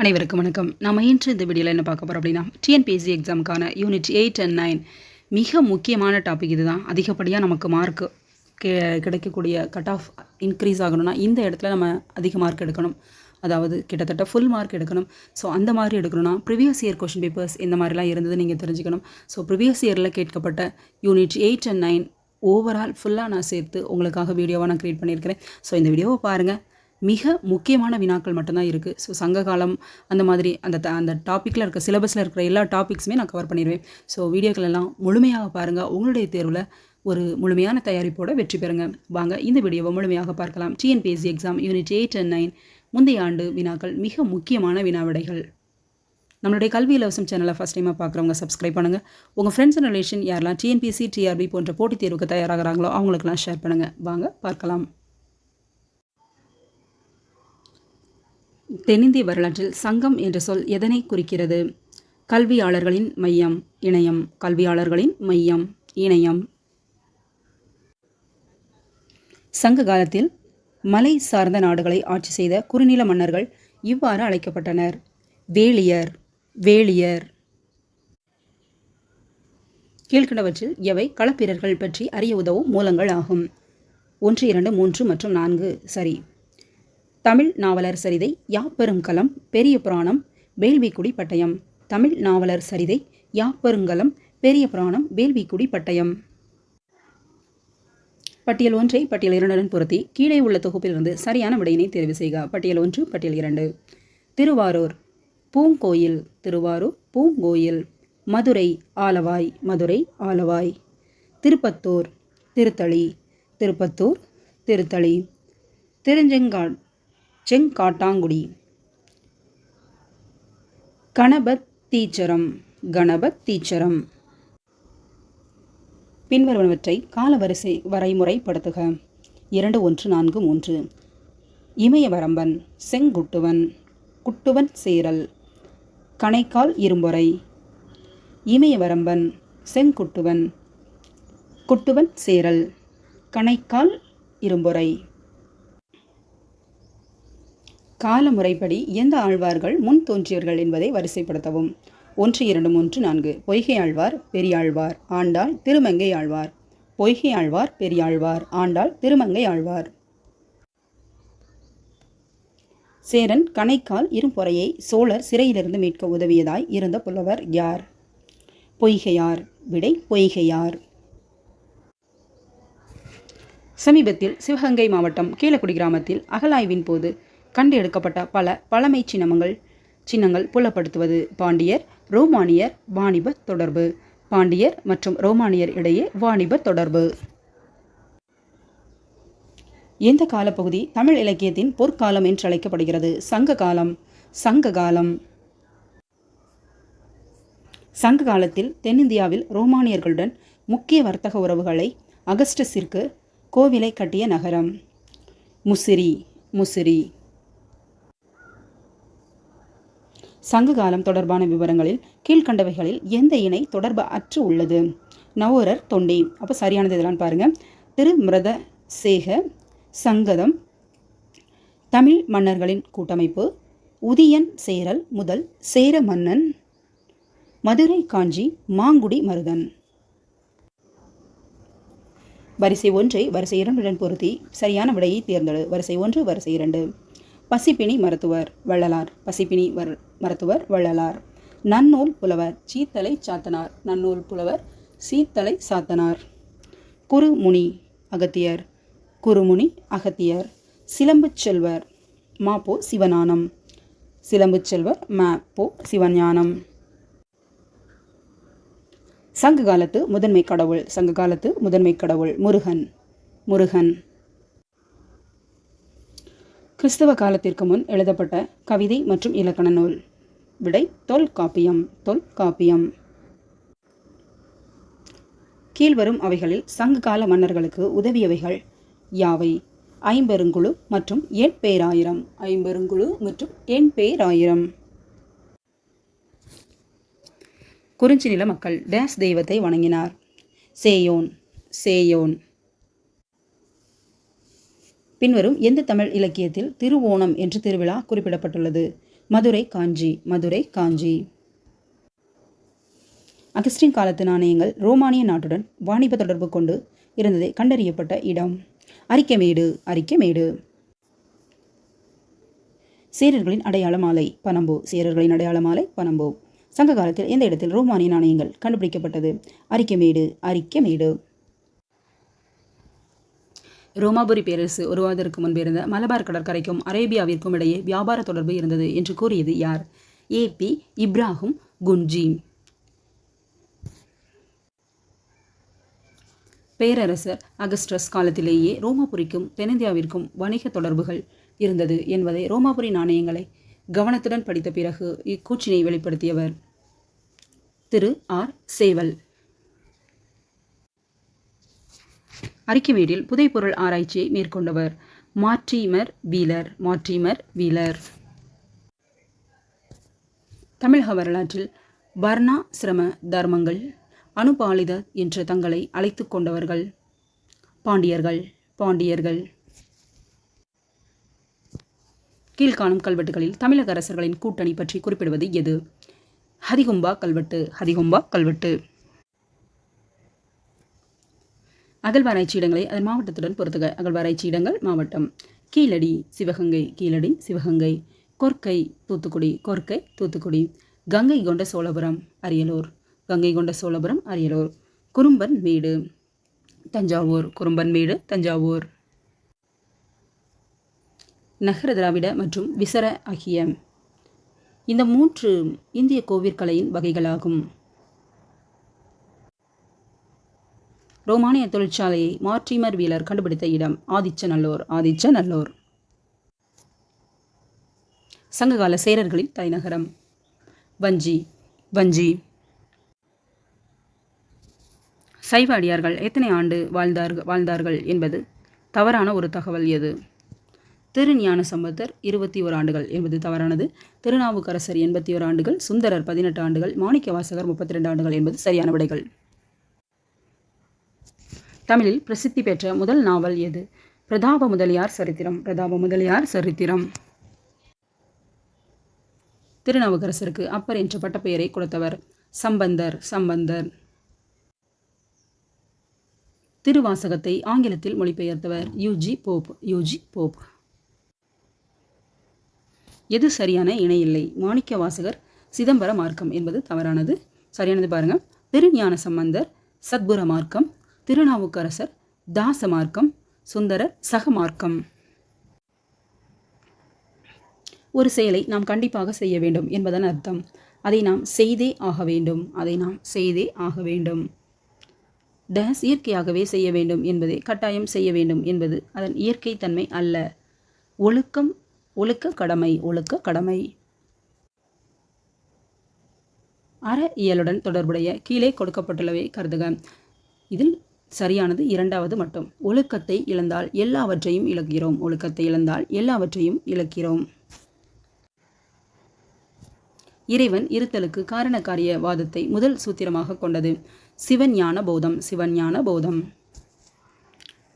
அனைவருக்கும் வணக்கம். நம்ம இன்று இந்த வீடியோவில் என்ன பார்க்க போகிறோம் அப்படின்னா டிஎன்பிஎஸ்சி எக்ஸாமுக்கான யூனிட் எயிட் அண்ட் நைன் மிக முக்கியமான டாபிக் இதுதான். அதிகப்படியாக நமக்கு மார்க்கு கிடைக்கக்கூடிய கட் ஆஃப் இன்க்ரீஸ் ஆகணும்னா இந்த இடத்துல நம்ம அதிக மார்க் எடுக்கணும். அதாவது கிட்டத்தட்ட ஃபுல் மார்க் எடுக்கணும். ஸோ அந்த மாதிரி எடுக்கணும்னா ப்ரிவியஸ் இயர் கொஷின் பேப்பர்ஸ் இந்த மாதிரிலாம் இருந்தது நீங்கள் தெரிஞ்சுக்கணும். ஸோ ப்ரிவியஸ் இயரில் கேட்கப்பட்ட unit eight and nine overall ஃபுல்லாக நான் சேர்த்து உங்களுக்காக வீடியோவாக நான் க்ரியேட் பண்ணியிருக்கிறேன். ஸோ இந்த வீடியோவை பாருங்கள் மிக முக்கியமான வினாக்கள் மட்டும்தான் இருக்குது ஸோ சங்ககாலம் அந்த மாதிரி அந்த த- அந்த டாப்பிக்கில் இருக்க சிலபஸில் இருக்கிற எல்லா டாபிக்ஸுமே நான் கவர் பண்ணிடுவேன் ஸோ வீடியோக்கள் எல்லாம் முழுமையாக பாருங்கள் உங்களுடைய தேர்வில் ஒரு முழுமையான தயாரிப்போட வெற்றி பெறுங்க. வாங்க இந்த வீடியோவை முழுமையாக பார்க்கலாம். TNPSC exam unit eight and nine முந்தைய ஆண்டு வினாக்கள் மிக முக்கியமான வினாவிடைகள். நம்மளுடைய கல்வி இலவசம் சேனலை ஃபஸ்ட் டைமாக பார்க்குறவங்க சப்ஸ்கிரைப் பண்ணுங்கள் உங்கள் ஃப்ரெண்ட்ஸ் அண்ட் ரிலேஷன் யாரெல்லாம் டிஎன்பிஎஸ்சி டிஆர்பி போன்ற போட்டித் தேர்வுக்கு தயாராகிறாங்களோ அவங்களுக்கெல்லாம் ஷேர் பண்ணுங்கள் வாங்க பார்க்கலாம். தென்னிந்திய வரலாற்றில் சங்கம் என்ற சொல் எதனை குறிக்கிறது? கல்வியாளர்களின் மையம் இணையம். கல்வியாளர்களின் மையம் இணையம். சங்க காலத்தில் மலை சார்ந்த நாடுகளை ஆட்சி செய்த குறுநில மன்னர்கள் இவ்வாறு அழைக்கப்பட்டனர். வேளியர் வேளியர். கீழ்கண்டவற்றில் எவை களப்பிரர்கள் பற்றி அறிய உதவும் மூலங்கள் ஆகும். ஒன்று இரண்டு மூன்று மற்றும் நான்கு. சரி. தமிழ் நாவலர் சரிதை யாப்பெருங்கலம் பெரிய புராணம் வேள்விக்குடி பட்டயம். தமிழ் நாவலர் சரிதை யாப்பெருங்கலம் பெரிய புராணம் வேள்விக்குடி பட்டயம். பட்டியல் ஒன்றை பட்டியல் இரண்டுடன் பொருத்தி கீழே உள்ள தொகுப்பிலிருந்து சரியான விடையினை தேர்வு செய்க. பட்டியல் ஒன்று பட்டியல் இரண்டு. திருவாரூர் பூங்கோயில். திருவாரூர் பூங்கோயில். மதுரை ஆலவாய். மதுரை ஆலவாய். திருப்பத்தூர் திருத்தளி. திருப்பத்தூர் திருத்தளி. திருஞ்செங்காட் செங்காட்டாங்குடி. கணபத் தீச்சரம் கணபத் தீச்சரம். பின்வருவனவற்றை காலவரிசை வரைமுறைப்படுத்துக இரண்டு ஒன்று நான்கு மூன்று. இமயவரம்பன் செங்குட்டுவன் குட்டுவன் சேரல். கணைக்கால் இரும்பொறை. இமயவரம்பன் செங்குட்டுவன் குட்டுவன் சேரல். கணைக்கால் இரும்பொறை. கால முறைப்படி எந்த ஆழ்வார்கள் முன் தோன்றியவர்கள் என்பதை வரிசைப்படுத்தவும். ஒன்று இரண்டு மூன்று நான்கு. பொய்கை ஆழ்வார் பெரியாழ்வார். ஆண்டாள் திருமங்கை ஆழ்வார். பொய்கை ஆழ்வார் பெரியாழ்வார். ஆண்டாள் திருமங்கை ஆழ்வார். சேரன் கணைக்கால் இரும்பொறையை சோழர் சிறையிலிருந்து மீட்க உதவியதாய் இருந்த புலவர் யார்? பொய்கையார். விடை பொய்கையார். சமீபத்தில் சிவகங்கை மாவட்டம் கீழக்குடி கிராமத்தில் அகலாய்வின் போது கண்டு எடுக்கப்பட்ட பல பழமை சின்னங்கள் சின்னங்கள் புலப்படுத்துவது. பாண்டியர் ரோமானியர் வாணிப தொடர்பு. பாண்டியர் மற்றும் ரோமானியர் இடையே வாணிப தொடர்பு. எந்த காலப்பகுதி தமிழ் இலக்கியத்தின் பொற்காலம் என்று அழைக்கப்படுகிறது சங்க காலம். சங்க காலம். சங்க காலத்தில் தென்னிந்தியாவில் ரோமானியர்களுடன் முக்கிய வர்த்தக உறவுகளை அகஸ்டஸிற்கு கோவிலை கட்டிய நகரம். முசிறி முசிறி. சங்ககாலம் தொடர்பான விவரங்களில் கீழ்கண்டவைகளில் எந்த இணை தொடர்பு அற்று உள்ளது? நவோரர் தொண்டி. அப்போ சரியானது இதெல்லாம் பாருங்க. திருமிரத சேக சங்கதம் தமிழ் மன்னர்களின் கூட்டமைப்பு உதியன் சேரல் முதல் சேர மன்னன் மதுரை காஞ்சி மாங்குடி மருதன். வரிசை ஒன்றை வரிசை இரண்டுடன் பொருத்தி சரியான விடையை தேர்ந்தெடு. வரிசை ஒன்று வரிசை இரண்டு. பசிப்பிணி மருத்துவர் வள்ளலார். பசிப்பிணி வர் மருத்துவர் வள்ளலார். நன்னூல் புலவர் சீத்தலை சாத்தனார். நன்னூல் புலவர் சீத்தலை சாத்தனார். குருமுனி அகத்தியர். குருமுனி அகத்தியர். சிலம்புச் செல்வர் மாப்போ சிவஞானம். சிலம்புச் செல்வர் மா போ சிவஞானம். சங்க காலத்து முதன்மை கடவுள். சங்க காலத்து முதன்மை கடவுள் முருகன். முருகன். கிறிஸ்தவ காலத்திற்கு முன் எழுதப்பட்ட கவிதை மற்றும் இலக்கண நூல். விடை தொல்காப்பியம் தொல்காப்பியம் கீழ்வரும் அவைகளில் சங்க கால மன்னர்களுக்கு உதவியவைகள் யாவை? ஐம்பெருங்குழு மற்றும் எண் பேராயிரம். ஐம்பெருங்குழு மற்றும் எண் பேராயிரம். குறிஞ்சி நில மக்கள் டேஸ் தெய்வத்தை வணங்கினார். சேயோன் சேயோன். பின்வரும் எந்த தமிழ் இலக்கியத்தில் திருவோணம் என்று திருவிழா குறிப்பிடப்பட்டுள்ளது? மதுரை காஞ்சி மதுரை காஞ்சி. அகஸ்டின் காலத்து நாணயங்கள் ரோமானிய நாட்டுடன் வாணிப தொடர்பு கொண்டு இருந்ததை கண்டறியப்பட்ட இடம். அரிக்கமேடு அரிக்கமேடு. சேரர்களின் அடையாள மாலை பனம்பு. சேரர்களின் அடையாள மாலை பனம்பு. சங்க காலத்தில் எந்த இடத்தில் ரோமானிய நாணயங்கள் கண்டுபிடிக்கப்பட்டது? அரிக்கமேடு அரிக்கமேடு. ரோமாபுரி பேரரசு உருவாவதற்கு முன்பு இருந்த மலபார் கடற்கரைக்கும் அரேபியாவிற்கும் இடையே வியாபார தொடர்பு இருந்தது என்று கூறியது யார்? ஏபி இப்ராஹிம் குன்ஜி பேரரசர் அகஸ்டஸ் காலத்திலேயே ரோமாபுரிக்கும் தென்னிந்தியாவிற்கும் வணிக தொடர்புகள் இருந்தது என்பதை ரோமாபுரி நாணயங்களை கவனத்துடன் படித்த பிறகு இக்கூற்றினை வெளிப்படுத்தியவர் திரு ஆர். சேவல். அரிக்கமேடில் புதைப்பொருள் ஆராய்ச்சியை மேற்கொண்டவர். Mortimer Wheeler Mortimer Wheeler. தமிழக வரலாற்றில் வர்ணா சிரம தர்மங்கள் அனுபாலித என்று தங்களை அழைத்து கொண்டவர்கள். பாண்டியர்கள் பாண்டியர்கள். கீழ்காணும் கல்வெட்டுகளில் தமிழக அரசர்களின் கூட்டணி பற்றி குறிப்பிடுவது எது? ஹதிகும்பா கல்வெட்டு ஹதிகும்பா கல்வெட்டு. அகழ்வாராய்ச்சி இடங்களை அதன் மாவட்டத்துடன் பொறுத்துக அகழ்வாராய்ச்சி இடங்கள் மாவட்டம் கீழடி சிவகங்கை கீழடி சிவகங்கை கொர்க்கை தூத்துக்குடி கொர்க்கை தூத்துக்குடி கங்கை கொண்ட சோழபுரம் அரியலூர் கங்கை கொண்ட சோழபுரம் அரியலூர் குறும்பன் மேடு தஞ்சாவூர் குறும்பன் மேடு தஞ்சாவூர். நகர திராவிட மற்றும் விசர ஆகிய இந்த மூன்று இந்திய கோவிற்கலையின் வகைகளாகும். ரோமானிய தொழிற்சாலையை மார்டிமர் வீலர் கண்டுபிடித்த இடம் ஆதிச்சநல்லூர் ஆதிச்சநல்லூர் சங்ககால சேரர்களின் தலைநகரம். வஞ்சி வஞ்சி. சைவ அடியார்கள் எத்தனை ஆண்டு வாழ்ந்தார்கள் வாழ்ந்தார்கள் என்பது தவறான ஒரு தகவல் எது? திருஞான சம்பந்தர் இருபத்தி ஓர் ஆண்டுகள் என்பது தவறானது. திருநாவுக்கரசர் எண்பத்தி ஓர் ஆண்டுகள் சுந்தரர் பதினெட்டு ஆண்டுகள் மாணிக்க வாசகர் முப்பத்தி ரெண்டு ஆண்டுகள் என்பது சரியான விடைகள். தமிழில் பிரசித்தி பெற்ற முதல் நாவல் எது? பிரதாப முதலியார் சரித்திரம். பிரதாப முதலியார் சரித்திரம். திருநாவுக்கரசருக்கு அப்பர் என்ற பட்டப்பெயரை கொடுத்தவர் சம்பந்தர் சம்பந்தர். திருவாசகத்தை ஆங்கிலத்தில் மொழிபெயர்த்தவர் U G Pope U G Pope. எது சரியான இணையில்லை? மாணிக்க வாசகர் சிதம்பர மார்க்கம் என்பது தவறானது. சரியானது பாருங்கள் திருஞான சம்பந்தர் சத்புர மார்க்கம் திருநாவுக்கரசர் தாசமார்க்கம் சுந்தரர் சகமார்க்கம். ஒரு செயலை நாம் கண்டிப்பாக செய்ய வேண்டும் என்பதன் அர்த்தம். அதை நாம் செய்தே ஆக வேண்டும். அதை நாம் செய்தே ஆக வேண்டும். டேஸ் இயற்கையாகவே செய்ய வேண்டும் என்பதை கட்டாயம் செய்ய வேண்டும் என்பது அதன் இயற்கை தன்மை அல்ல. ஒழுக்கம் ஒழுக்க கடமை ஒழுக்க கடமை. அற இயலுடன் தொடர்புடைய கீழே கொடுக்கப்பட்டுள்ளவை கருதுக. இதில் சரியானது இரண்டாவது மட்டும். ஒழுக்கத்தை இழந்தால் எல்லாவற்றையும் இழக்கிறோம். ஒழுக்கத்தை இழந்தால் எல்லாவற்றையும் இழக்கிறோம். இறைவன் இருத்தலுக்கு காரணக்காரிய வாதத்தை முதல் சூத்திரமாக கொண்டது. சிவஞான போதம் சிவஞான போதம்.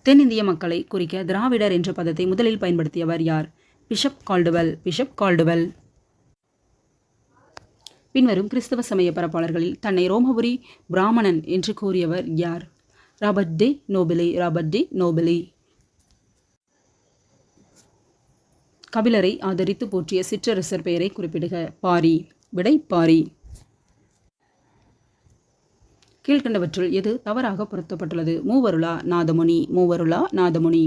தென்னிந்திய மக்களை குறிக்க திராவிடர் என்ற பதத்தை முதலில் பயன்படுத்தியவர் யார்? Bishop Caldwell Bishop Caldwell. பின்வரும் கிறிஸ்தவ சமய பரப்பாளர்களில் தன்னை ரோமபுரி பிராமணன் என்று கூறியவர் யார்? Robert de நோபெலி Robert de Nobili கபிலரை ஆதரித்து போற்றிய சிற்றரசர் பெயரை குறிப்பிடுக. பாரி விடை பாரி. கீழ்கண்டவற்றுள் எது தவறாக பொருத்தப்பட்டுள்ளது? மூவருளா நாதமுனி மூவருளா நாதமுனி.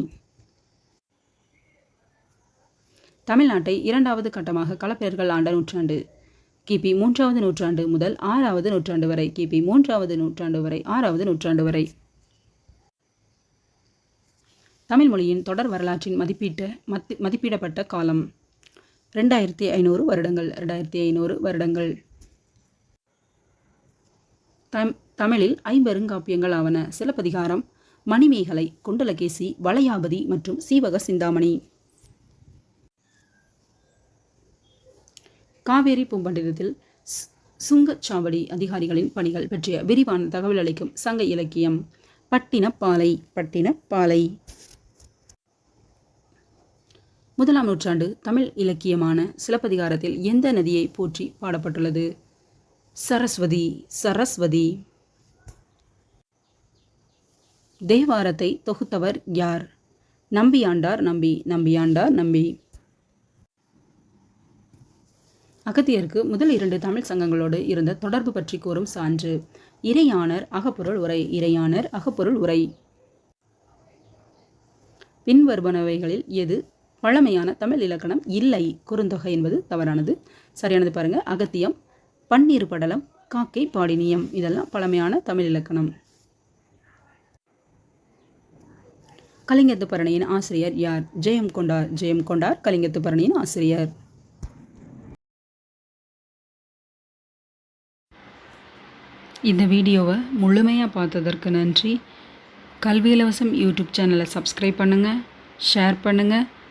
தமிழ்நாட்டை இரண்டாவது கட்டமாக களப்பிரர்கள் ஆண்ட நூற்றாண்டு. கிபி மூன்றாவது நூற்றாண்டு முதல் ஆறாவது நூற்றாண்டு வரை கிபி மூன்றாவது நூற்றாண்டு வரை ஆறாவது நூற்றாண்டு வரை. தமிழ் மொழியின் தொடர் வரலாற்றின் மதிப்பீட்ட மத்தி மதிப்பிடப்பட்ட காலம். ரெண்டாயிரத்தி ஐநூறு வருடங்கள் ரெண்டாயிரத்தி ஐநூறு வருடங்கள். தம் தமிழில் ஐம்பெருங்காப்பியங்கள் ஆவன சிலப்பதிகாரம் மணிமேகலை குண்டலகேசி வளையாபதி மற்றும் சீவக சிந்தாமணி. காவேரி பூம்பண்டிதத்தில் சு- சுங்கச்சாவடி அதிகாரிகளின் பணிகள் பற்றிய விரிவான தகவல் அளிக்கும் சங்க இலக்கியம் பட்டினப்பாலை பட்டினப்பாலை. முதலாம் நூற்றாண்டு தமிழ் இலக்கியமான சிலப்பதிகாரத்தில் எந்த நதியை போற்றி பாடப்பட்டுள்ளது? சரஸ்வதி சரஸ்வதி. தேவாரத்தை தொகுத்தவர் யார்? நம்பியாண்டார் நம்பி நம்பியாண்டார் நம்பி. அகத்தியருக்கு முதல் இரண்டு தமிழ் சங்கங்களோடு இருந்த தொடர்பு பற்றி கூறும் சான்று. இறையானர் அகப்பொருள் உரை. இறையானர் அகப்பொருள் உரை. பின்வருபனவைகளில் எது பழமையான தமிழ் இலக்கணம் இல்லை. குறுந்தொகை என்பது தவறானது. சரியானது பாருங்க. அகத்தியம் பன்னீர் படலம் காக்கை பாடினியம். இதெல்லாம் பழமையான தமிழ் இலக்கணம். கலிங்கத்து பரணியின் ஆசிரியர் யார்? ஜெயம் கொண்டார். ஜெயம் கொண்டார் கலிங்கத்து பரணியின் ஆசிரியர். இந்த வீடியோவை முழுமையாக பார்த்ததற்கு நன்றி. கல்வி இலவசம் யூடியூப் சேனலை சப்ஸ்கிரைப் பண்ணுங்கள் ஷேர் பண்ணுங்கள்